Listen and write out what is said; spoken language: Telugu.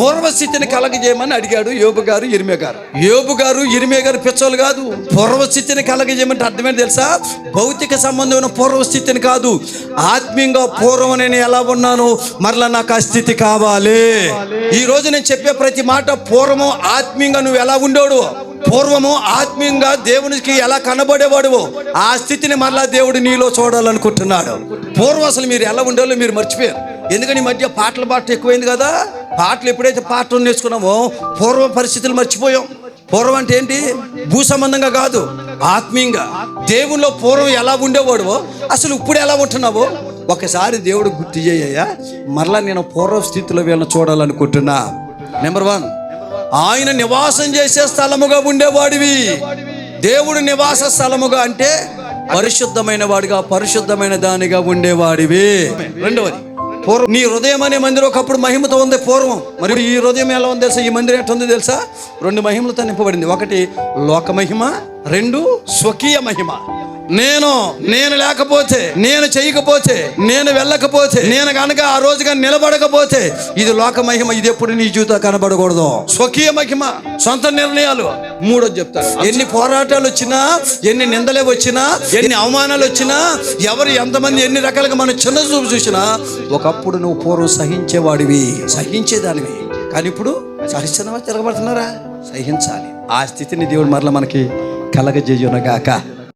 పూర్వస్థితిని కలగజేయమని అడిగాడు యోబు గారు ఇరిమే గారు. యోబు గారు ఇరిమే గారు పిచ్చోలు కాదు. పూర్వస్థితిని కలగజేయమంటే అర్థమేంటి తెలుసా? భౌతిక సంబంధమైన పూర్వస్థితిని కాదు. ఆత్మీయంగా పూర్వం నేను ఎలా ఉన్నాను మరలా నాకు ఆ స్థితి కావాలి. ఈ రోజు నేను చెప్పే ప్రతి మాట పూర్వము ఆత్మీయంగా నువ్వు ఎలా ఉండేవాడు? పూర్వము ఆత్మీయంగా దేవునికి ఎలా కనబడేవాడు? ఆ స్థితిని మరలా దేవుడు నీలో చూడాలనుకుంటున్నాడు. పూర్వం అసలు మీరు ఎలా ఉండేవాళ్ళు మీరు మర్చిపోయారు. ఎందుకని ఈ మధ్య పాటల పాట ఎక్కువైంది కదా? పాటలు ఎప్పుడైతే పాటలు నేర్చుకున్నామో పూర్వ పరిస్థితులు మర్చిపోయాం. పూర్వం అంటే ఏంటి? భూ సంబంధంగా కాదు ఆత్మీయంగా. దేవుల్లో పూర్వం ఎలా ఉండేవాడువో అసలు ఇప్పుడు ఎలా ఉంటున్నావో ఒకసారి దేవుడు గుర్తు చేయ్యా మరలా నేను పూర్వ స్థితిలో వీళ్ళని చూడాలనుకుంటున్నా. నెంబర్ వన్ ఆయన నివాసం చేసే స్థలముగా ఉండేవాడివి. దేవుడు నివాస స్థలముగా అంటే పరిశుద్ధమైన వాడిగా పరిశుద్ధమైన దానిగా ఉండేవాడివి. రెండవది పూర్వం. నీ హృదయం అనే మందిరం ఒకప్పుడు మహిమతో ఉంది పూర్వం. మరి ఈ హృదయం ఎలా ఉంది తెలుసా? ఈ మందిరం ఎట్లా ఉంది తెలుసా? రెండు మహిమలతో నింపబడింది. ఒకటి లోక మహిమ రెండు స్వకీయ మహిమ. నేను నేను లేకపోతే నేను చేయకపోతే నేను వెళ్ళకపోతే నేను కనుక ఆ రోజుగా నిలబడకపోతే ఇది లోక మహిమ ఇది ఎప్పుడు నీ జీవితం కనబడకూడదు. స్వకీయ మహిమ సొంత నిర్ణయాలు. మూడోది చెప్తాను. ఎన్ని పోరాటాలు వచ్చినా ఎన్ని నిందలే వచ్చినా ఎన్ని అవమానాలు వచ్చినా ఎవరు ఎంతమంది ఎన్ని రకాలుగా మనం చిన్న చూపు చూసినా ఒకప్పుడు నువ్వు పూర్వం సహించేవాడివి సహించేదానివి. కానీ ఇప్పుడు సహించిన తిరగబడుతున్నారా సహించాలి. ఆ స్థితిని దేవుడు మరలా మనకి కలగజేయునగాక.